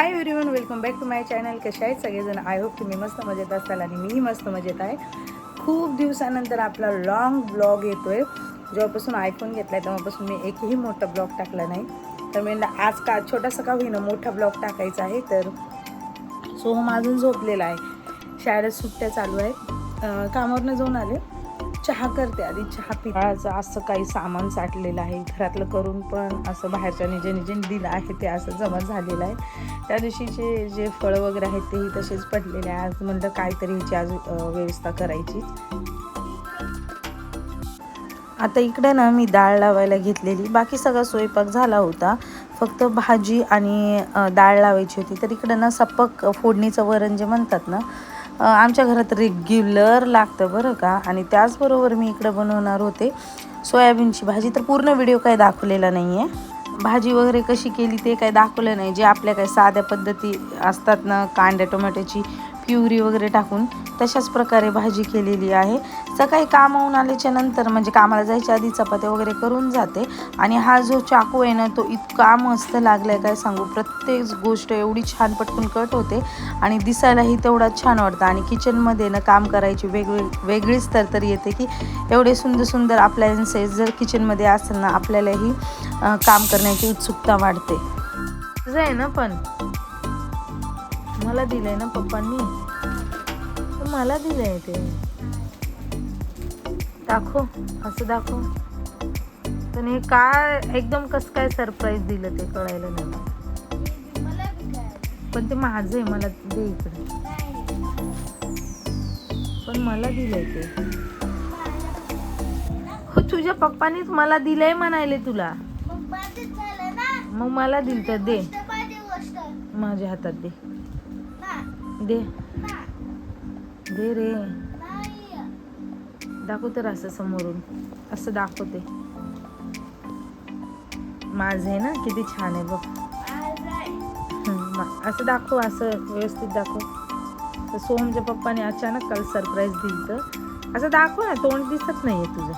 Hi everyone welcome back to my channel कशा आहेत सगळेजण? आय होप तुम्ही मस्त मजेत असाल आणि मीही मस्त मजेत आहे. खूप दिवसानंतर आपला लॉंग ब्लॉग येतोय. जेव्हापासून आयफोन घेतला आहे तेव्हापासून मी एकही मोठा ब्लॉग टाकला नाही. तर मी आज का छोटासा का होईना मोठा ब्लॉग टाकायचा आहे. तर सोहम अजून झोपलेला आहे. शाळेत सुट्ट्या चालू आहेत. कामावरनं जाऊन आले. चहा करते आधी चहा पिठाचं असं काही सामान साठलेलं आहे. घरातलं करून पण असं बाहेरच्या निजे निजे दिलं आहे ते असं जमा झालेलं आहे. त्या दिवशीचे जे फळं वगैरे आहेत तेही तसेच पडलेले आहे. आज म्हणलं काहीतरी ह्याची आज व्यवस्था करायची. आता इकडे ना मी डाळ लावायला घेतलेली. बाकी सगळा स्वयंपाक झाला होता. फक्त भाजी आणि डाळ लावायची होती. तर इकडं ना सपक फोडणीचं वरण जे म्हणतात ना आमच्या घरात रेग्युलर लागतं बरं का? आणि त्याचबरोबर मी इकडं बनवणार होते सोयाबीनची भाजी. तर पूर्ण व्हिडिओ काय दाखवलेला नाही आहे भाजी वगैरे कशी केली ते काही दाखवलं नाही. जे आपल्या काही साध्या पद्धती असतात ना कांद्या टोमॅटोची प्युरी वगैरे टाकून तशाच प्रकारे भाजी केलेली आहे. सकाळी कामावून आल्याच्यानंतर म्हणजे कामाला जायच्या आधी चपात्या वगैरे करून जाते. आणि हा जो चाकू आहे ना तो इतका मस्त लागलाय काय सांगू. प्रत्येक गोष्ट एवढी छान पटकन कट होते आणि दिसायलाही तेवढा छान वाटतं. आणि किचनमध्ये ना काम करायची वेगळी वेगळीच तर तर येते की एवढे सुंदर सुंदर अप्लायन्सेस जर किचनमध्ये असेल ना आपल्यालाही काम करण्याची उत्सुकता वाढते. तुझं आहे ना पण? मला दिलंय ना पप्पांनी? मला दिलंय ते. दाखव असं दाखव. पण हे काय एकदम कसं काय सरप्राईज दिलं ते कळायला नाही. मला. पण ते माझं आहे मला दे इकडे. पण मला दिलंय ते. हो तुझ्या पप्पानीच मला दिलंय म्हणायले तुला. मग मला दिल तर दे माझ्या हातात दे. दे. दे रे. दाखव तर असं समोरून. असं दाखवते. माझं आहे ना किती छान आहे बघ. असं दाखव असं व्यवस्थित दाखव. तर सोहमच्या पप्पाने अचानक काल सरप्राईज दिली तर असं दाखव ना तोंड दिसत नाहीये तुझं.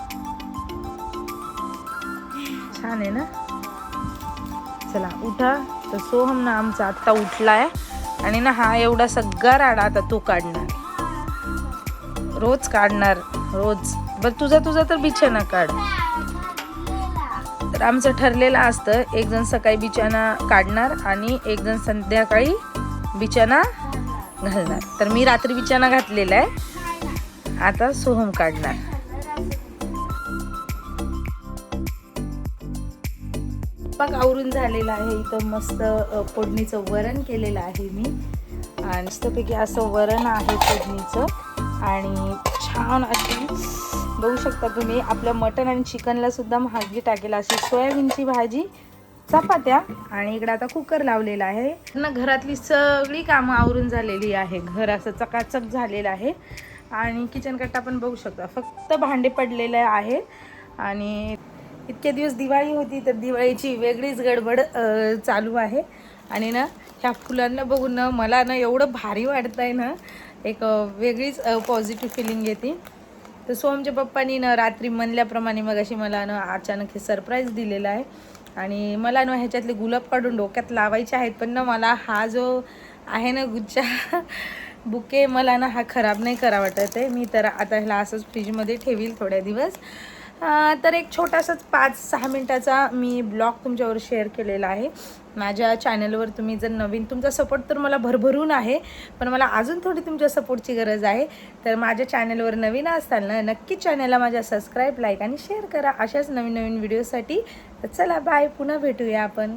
छान आहे ना? चला उठा. तर सोहम ना आमचा आत्ता उठला आहे आणि ना हा एवढा सगळा राडा आता तू काढणार. रोज काढणार रोज. बरं तुझा तुझा तर बिछाना काढ. तर आमचं ठरलेलं असतं एक जण सकाळी बिछाना काढणार आणि एक जण संध्याकाळी बिछाना घालणार. तर मी रात्री बिछाना घातलेला आहे. आता सोहम काढणार. स्वयंपाक आवरून झालेला आहे. इथं मस्त पोडणीचं फोडणीचं वरण केलेलं आहे मी. आणि मस्तपैकी असं वरण आहे फोडणीचं. आणि छान अशी बघू शकता तुम्ही आपल्या मटण आणि चिकनला सुद्धा भाजी टाकेल अशी सोयाबीनची भाजी चपात्या आणि इकडे आता कुकर लावलेला आहे. ना घरातली सगळी कामं आवरून झालेली आहे. घर असं चकाचक झालेलं आहे. आणि किचन कट्टा पण बघू शकता फक्त भांडे पडलेले आहे आणि इतके दिवस दिवाळी होती तर दिवाळीची वेगळीच गडबड चालू आहे. आणि ना ह्या फुलांना बघून ना मला ना एवढं भारी वाटतं आहे ना एक वेगळीच पॉझिटिव्ह फिलिंग येते. तर सोमच्या पप्पानी ना रात्री म्हणल्याप्रमाणे मग अशी मला ना अचानक हे सरप्राईज दिलेलं आहे. आणि मला ना ह्याच्यातले गुलाब काढून डोक्यात लावायचे आहेत पण ना मला हा जो आहे ना गुच्छा बुके मला ना हा खराब नाही करा वाटत आहे मी तर आता ह्याला असंच फ्रीजमध्ये ठेवील थोड्या दिवस. तर एक छोटासाच पाच सहा मिनटाचा मी ब्लॉग तुमच्यावर शेअर केलेला आहे. माझ्या चॅनलवर तुम्ही जर नवीन तुमचा सपोर्ट तर मला भरभरून आहे पण मला अजून थोडी तुमच्या सपोर्टची गरज आहे. तर माझ्या चॅनलवर नवीन असताल ना नक्कीच चॅनलला माझ्या सबस्क्राईब लाईक आणि शेअर करा. अशाच नवीन नवीन व्हिडिओसाठी तर चला बाय पुन्हा भेटूया आपण.